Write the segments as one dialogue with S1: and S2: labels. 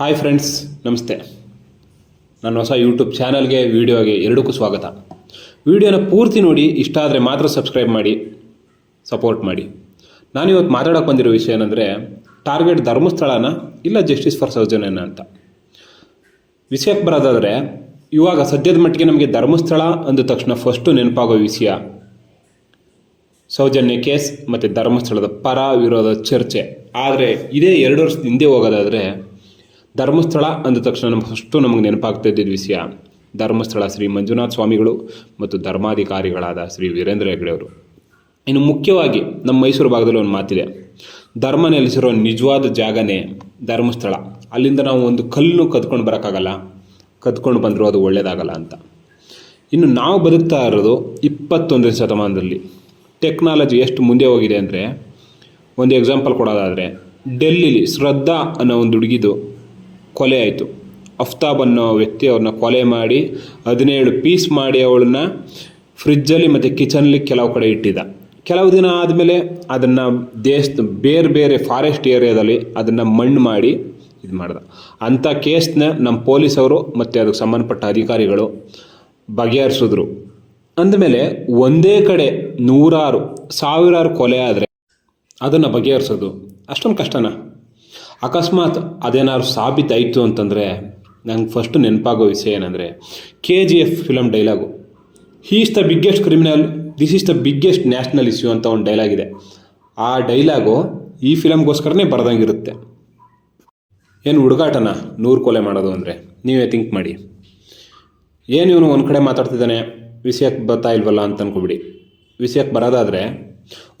S1: Hi friends ನಮಸ್ತೆ. ನನ್ನ ಹೊಸ ಯೂಟ್ಯೂಬ್ ಚಾನಲ್ಗೆ ವಿಡಿಯೋಗೆ ಎರಡಕ್ಕೂ ಸ್ವಾಗತ. ವಿಡಿಯೋನ ಪೂರ್ತಿ ನೋಡಿ, ಇಷ್ಟ ಆದರೆ ಮಾತ್ರ ಸಬ್ಸ್ಕ್ರೈಬ್ ಮಾಡಿ ಸಪೋರ್ಟ್ ಮಾಡಿ. ನಾನು ಇವತ್ತು ಮಾತಾಡೋಕೆ ಬಂದಿರೋ ವಿಷಯ ಏನಂದರೆ ಟಾರ್ಗೆಟ್ ಧರ್ಮಸ್ಥಳನ ಇಲ್ಲ ಜಸ್ಟಿಸ್ ಫಾರ್ ಸೌಜನ್ಯನ ಅಂತ. ವಿಷಯಕ್ಕೆ ಬರೋದಾದರೆ, ಇವಾಗ ಸದ್ಯದ ಮಟ್ಟಿಗೆ ನಮಗೆ ಧರ್ಮಸ್ಥಳ ಅಂದ ತಕ್ಷಣ ಫಸ್ಟು ನೆನಪಾಗೋ ವಿಷಯ, ಸೌಜನ್ಯ ಕೇಸ್ ಮತ್ತು ಧರ್ಮಸ್ಥಳದ ಪರ ವಿರೋಧ ಚರ್ಚೆ. ಆದರೆ ಇದೇ ಎರಡು ವರ್ಷದ ಹಿಂದೆ ಹೋಗೋದಾದರೆ ಧರ್ಮಸ್ಥಳ ಅಂದ ತಕ್ಷಣ ನಮ್ಗೆ ಅಷ್ಟು ನಮಗೆ ನೆನಪಾಗ್ತಾ ಇದ್ದಿದ್ದ ವಿಷಯ. ಧರ್ಮಸ್ಥಳ ಶ್ರೀ ಮಂಜುನಾಥ ಸ್ವಾಮಿಗಳು ಮತ್ತು ಧರ್ಮಾಧಿಕಾರಿಗಳಾದ ಶ್ರೀ ವೀರೇಂದ್ರ ಹೆಗ್ಡೆ ಅವರು. ಇನ್ನು ಮುಖ್ಯವಾಗಿ ನಮ್ಮ ಮೈಸೂರು ಭಾಗದಲ್ಲಿ ಒಂದು ಮಾತಿದೆ. ಧರ್ಮ ನೆಲೆಸಿರೋ ನಿಜವಾದ ಜಾಗನೇ ಧರ್ಮಸ್ಥಳ. ಅಲ್ಲಿಂದ ನಾವು ಒಂದು ಕಲ್ಲು ಕದ್ಕೊಂಡು ಬರೋಕ್ಕಾಗಲ್ಲ. ಕದ್ಕೊಂಡು ಬಂದರೂ ಅದು ಒಳ್ಳೆಯದಾಗಲ್ಲ ಅಂತ. ಇನ್ನು ನಾವು ಬದುಕ್ತಾ ಇರೋದು ಇಪ್ಪತ್ತೊಂದನೇ ಶತಮಾನದಲ್ಲಿ. ಟೆಕ್ನಾಲಜಿ ಎಷ್ಟು ಮುಂದೆ ಹೋಗಿದೆ ಅಂದರೆ, ಒಂದು ಎಕ್ಸಾಂಪಲ್ ಕೊಡೋದಾದರೆ, ಡೆಲ್ಲಿಲಿ ಶ್ರದ್ಧಾ ಅನ್ನೋ ಒಂದು ಹುಡುಗಿದು ಕೊಲೆ ಆಯಿತು. ಅಫ್ತಾಬ್ ಅನ್ನೋ ವ್ಯಕ್ತಿ ಅವ್ರನ್ನ ಕೊಲೆ ಮಾಡಿ ಹದಿನೇಳು ಪೀಸ್ ಮಾಡಿ ಅವಳನ್ನ ಫ್ರಿಜ್ಜಲ್ಲಿ ಮತ್ತು ಕಿಚನ್ಲಿ ಕೆಲವು ಕಡೆ ಇಟ್ಟಿದ್ದ. ಕೆಲವು ದಿನ ಆದಮೇಲೆ ಅದನ್ನು ದೇಶ, ಬೇರೆ ಬೇರೆ ಫಾರೆಸ್ಟ್ ಏರಿಯಾದಲ್ಲಿ ಅದನ್ನು ಮಣ್ಣು ಮಾಡಿ ಇದು ಮಾಡ್ದ. ಅಂಥ ಕೇಸ್ನ ನಮ್ಮ ಪೊಲೀಸವರು ಮತ್ತು ಅದಕ್ಕೆ ಸಂಬಂಧಪಟ್ಟ ಅಧಿಕಾರಿಗಳು ಬಗೆಹರಿಸಿದ್ರು. ಅಂದಮೇಲೆ ಒಂದೇ ಕಡೆ ನೂರಾರು, ಸಾವಿರಾರು ಕೊಲೆ ಆದರೆ ಅದನ್ನು ಬಗೆಹರಿಸೋದು ಅಷ್ಟೊಂದು ಕಷ್ಟನಾ? ಅಕಸ್ಮಾತ್ ಅದೇನಾದ್ರು ಸಾಬೀತಾಯಿತು ಅಂತಂದರೆ ನಂಗೆ ಫಸ್ಟು ನೆನಪಾಗೋ ವಿಷಯ ಏನಂದರೆ K G F film dialogue he is the biggest criminal this is the biggest national issue ಅಂತ ಒಂದು ಡೈಲಾಗ್ ಇದೆ. ಆ ಡೈಲಾಗು ಈ ಫಿಲಮ್ಗೋಸ್ಕರನೇ ಬರ್ದಂಗಿರುತ್ತೆ. ಏನು ಹುಡುಗಾಟನ? ನೂರು ಕೊಲೆ ಮಾಡೋದು ಅಂದರೆ. ನೀವೇ ಥಿಂಕ್ ಮಾಡಿ. ಏನು ಇವನು ಒಂದು ಕಡೆ ಮಾತಾಡ್ತಿದ್ದಾನೆ? ವಿಷಯಕ್ಕೆ ಬರ್ತಾ ಇಲ್ವಲ್ಲ ಅಂತ ಅನ್ಕೊಬಿಡಿ. ವಿಷಯಕ್ಕೆ ಬರೋದಾದರೆ,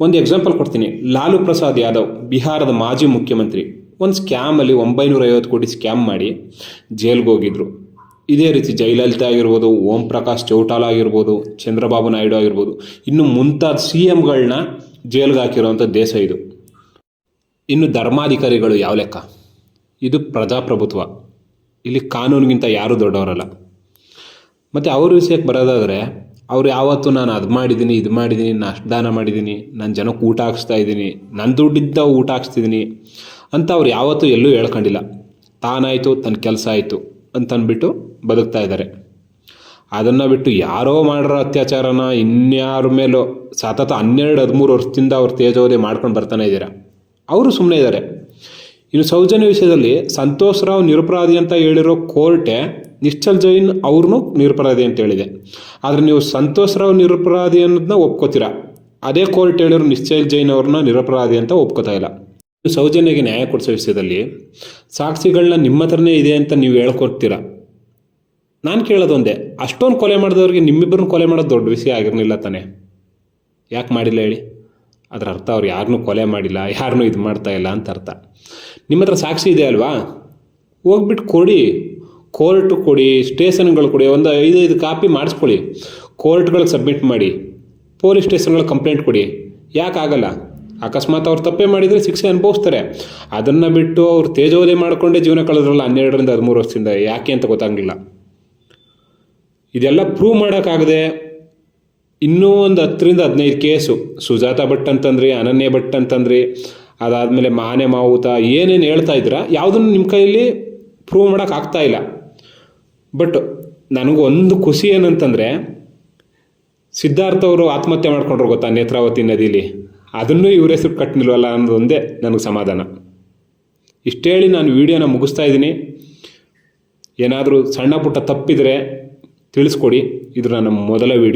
S1: ಒಂದು ಎಕ್ಸಾಂಪಲ್ ಕೊಡ್ತೀನಿ. ಲಾಲು ಪ್ರಸಾದ್ ಯಾದವ್, ಬಿಹಾರದ ಮಾಜಿ ಮುಖ್ಯಮಂತ್ರಿ. ಒಂದು ಸ್ಕ್ಯಾಮಲ್ಲಿ ಒಂಬೈನೂರ ಐವತ್ತು ಕೋಟಿ ಸ್ಕ್ಯಾಮ್ ಮಾಡಿ ಜೈಲ್ಗೆ ಹೋಗಿದ್ರು. ಇದೇ ರೀತಿ ಜಯಲಲಿತಾ ಆಗಿರ್ಬೋದು, ಓಂ ಪ್ರಕಾಶ್ ಚೌಟಾಲ ಆಗಿರ್ಬೋದು, ಚಂದ್ರಬಾಬು ನಾಯ್ಡು ಆಗಿರ್ಬೋದು, ಇನ್ನು ಮುಂತಾದ ಸಿ ಎಮ್ಗಳನ್ನ ಜೈಲ್ಗೆ ಹಾಕಿರುವಂಥ ದೇಶ ಇದು. ಇನ್ನು ಧರ್ಮಾಧಿಕಾರಿಗಳು ಯಾವ ಲೆಕ್ಕ? ಇದು ಪ್ರಜಾಪ್ರಭುತ್ವ. ಇಲ್ಲಿ ಕಾನೂನಿಗಿಂತ ಯಾರೂ ದೊಡ್ಡವರಲ್ಲ. ಮತ್ತು ಅವ್ರ ವಿಷಯಕ್ಕೆ ಬರೋದಾದರೆ, ಅವ್ರು ಯಾವತ್ತು ನಾನು ಅದು ಮಾಡಿದ್ದೀನಿ ಇದು ಮಾಡಿದ್ದೀನಿ ನಾನು ಅಷ್ಟು ದಾನ ಮಾಡಿದ್ದೀನಿ ನಾನು ಜನಕ್ಕೆ ಊಟ ಹಾಕ್ಸ್ತಾ ಇದ್ದೀನಿ ನನ್ನ ದುಡ್ಡಿದ್ದ ಊಟ ಹಾಕ್ಸ್ತಿದ್ದೀನಿ ಅಂತ ಅವ್ರು ಯಾವತ್ತೂ ಎಲ್ಲೂ ಹೇಳ್ಕೊಂಡಿಲ್ಲ. ತಾನಾಯಿತು ತನ್ನ ಕೆಲಸ ಆಯಿತು ಅಂತಂದ್ಬಿಟ್ಟು ಬದುಕ್ತಾ ಇದ್ದಾರೆ. ಅದನ್ನು ಬಿಟ್ಟು ಯಾರೋ ಮಾಡಿರೋ ಅತ್ಯಾಚಾರನ ಇನ್ಯಾರ ಮೇಲೋ ಸತತ ಹನ್ನೆರಡು, ಹದಿಮೂರು ವರ್ಷದಿಂದ ಅವ್ರು ತೇಜೋವಧೆ ಮಾಡ್ಕೊಂಡು ಬರ್ತಾನೆ ಇದ್ದೀರಾ? ಅವರು ಸುಮ್ಮನೆ ಇದ್ದಾರೆ. ಇನ್ನು ಸೌಜನ್ಯ ವಿಷಯದಲ್ಲಿ ಸಂತೋಷ್ ರಾವ್ ನಿರಪರಾಧಿ ಅಂತ ಹೇಳಿರೋ ಕೋರ್ಟೆ ನಿಶ್ಚಲ್ ಜೈನ್ ಅವ್ರನ್ನೂ ನಿರಪರಾಧಿ ಅಂತ ಹೇಳಿದೆ. ಆದರೆ ನೀವು ಸಂತೋಷ್ ರಾವ್ ನಿರಪರಾಧಿ ಅನ್ನೋದನ್ನ ಒಪ್ಕೋತೀರಾ? ಅದೇ ಕೋರ್ಟ್ ಹೇಳಿರೋ ನಿಶ್ಚಲ್ ಜೈನ್ ಅವ್ರನ್ನ ನಿರಪರಾಧಿ ಅಂತ ಒಪ್ಕೋತಾ ಇಲ್ಲ. ಸೌಜನ್ಯಗೆ ನ್ಯಾಯ ಕೊಡಿಸೋ ವಿಷಯದಲ್ಲಿ ಸಾಕ್ಷಿಗಳನ್ನ ನಿಮ್ಮ ಹತ್ರನೇ ಇದೆ ಅಂತ ನೀವು ಹೇಳ್ಕೊಡ್ತೀರಾ? ನಾನು ಕೇಳೋದೊಂದೇ ಅಷ್ಟೊಂದು ಕೊಲೆ ಮಾಡಿದವ್ರಿಗೆ ನಿಮ್ಮಿಬ್ಬರನ್ನ ಕೊಲೆ ಮಾಡೋದು ದೊಡ್ಡ ವಿಷಯ ಆಗಿರಲಿಲ್ಲ ತಾನೇ? ಯಾಕೆ ಮಾಡಿಲ್ಲ ಹೇಳಿ? ಅದರ ಅರ್ಥ ಅವ್ರು ಯಾರನ್ನೂ ಕೊಲೆ ಮಾಡಿಲ್ಲ ಯಾರನ್ನೂ ಇದು ಮಾಡ್ತಾ ಇಲ್ಲ ಅಂತ ಅರ್ಥ. ನಿಮ್ಮ ಹತ್ರ ಸಾಕ್ಷಿ ಇದೆ ಅಲ್ವಾ? ಹೋಗ್ಬಿಟ್ಟು ಕೊಡಿ, ಕೋರ್ಟ್ ಕೊಡಿ, ಸ್ಟೇಷನ್ಗಳು ಕೊಡಿ, ಒಂದು ಐದು ಕಾಪಿ ಮಾಡಿಸ್ಕೊಳ್ಳಿ. ಕೋರ್ಟ್ಗಳಿಗೆ ಸಬ್ಮಿಟ್ ಮಾಡಿ, ಪೊಲೀಸ್ ಸ್ಟೇಷನ್ಗಳಿಗೆ ಕಂಪ್ಲೇಂಟ್ ಕೊಡಿ. ಯಾಕಾಗಲ್ಲ ಅಕಸ್ಮಾತ್ ಅವ್ರು ತಪ್ಪೇ ಮಾಡಿದರೆ ಶಿಕ್ಷೆ ಅನುಭವಿಸ್ತಾರೆ. ಅದನ್ನು ಬಿಟ್ಟು ಅವ್ರು ತೇಜೋವಧೆ ಮಾಡಿಕೊಂಡೇ ಜೀವನ ಕಳೆದ್ರಲ್ಲ ಹನ್ನೆರಡರಿಂದ ಹದಿಮೂರು ವರ್ಷದಿಂದ, ಯಾಕೆ ಅಂತ ಗೊತ್ತಾಗಲಿಲ್ಲ. ಇದೆಲ್ಲ ಪ್ರೂವ್ ಮಾಡೋಕ್ಕಾಗದೆ ಇನ್ನೂ ಒಂದು ಹತ್ತರಿಂದ ಹದಿನೈದು ಕೇಸು. ಸುಜಾತ ಭಟ್ ಅಂತಂದ್ರಿ, ಅನನ್ಯ ಭಟ್ ಅಂತಂದ್ರಿ, ಅದಾದಮೇಲೆ ಮಾನೆ ಮಾವುತ ಏನೇನು ಹೇಳ್ತಾ ಇದ್ರ, ಯಾವುದನ್ನು ನಿಮ್ಮ ಕೈಯಲ್ಲಿ ಪ್ರೂವ್ ಮಾಡೋಕ್ಕಾಗ್ತಾ ಇಲ್ಲ. ಬಟ್ ನನಗೊಂದು ಖುಷಿ ಏನಂತಂದರೆ, ಸಿದ್ಧಾರ್ಥ ಅವರು ಆತ್ಮಹತ್ಯೆ ಮಾಡ್ಕೊಂಡ್ರು ಗೊತ್ತಾ ನೇತ್ರಾವತಿ ನದಿಲಿ? ಅದನ್ನು ಇವ್ರ ಹೆಸರು ಕಟ್ಟಿಲ್ವಲ್ಲ ಅನ್ನೋದೊಂದೇ ನನಗೆ ಸಮಾಧಾನ. ಇಷ್ಟೇಳಿ ನಾನು ವಿಡಿಯೋನ ಮುಗಿಸ್ತಾ ಇದ್ದೀನಿ. ಏನಾದರೂ ಸಣ್ಣ ಪುಟ್ಟ ತಪ್ಪಿದರೆ ತಿಳಿಸ್ಕೊಡಿ. ಇದು ನನ್ನ ಮೊದಲ ವಿಡಿಯೋ.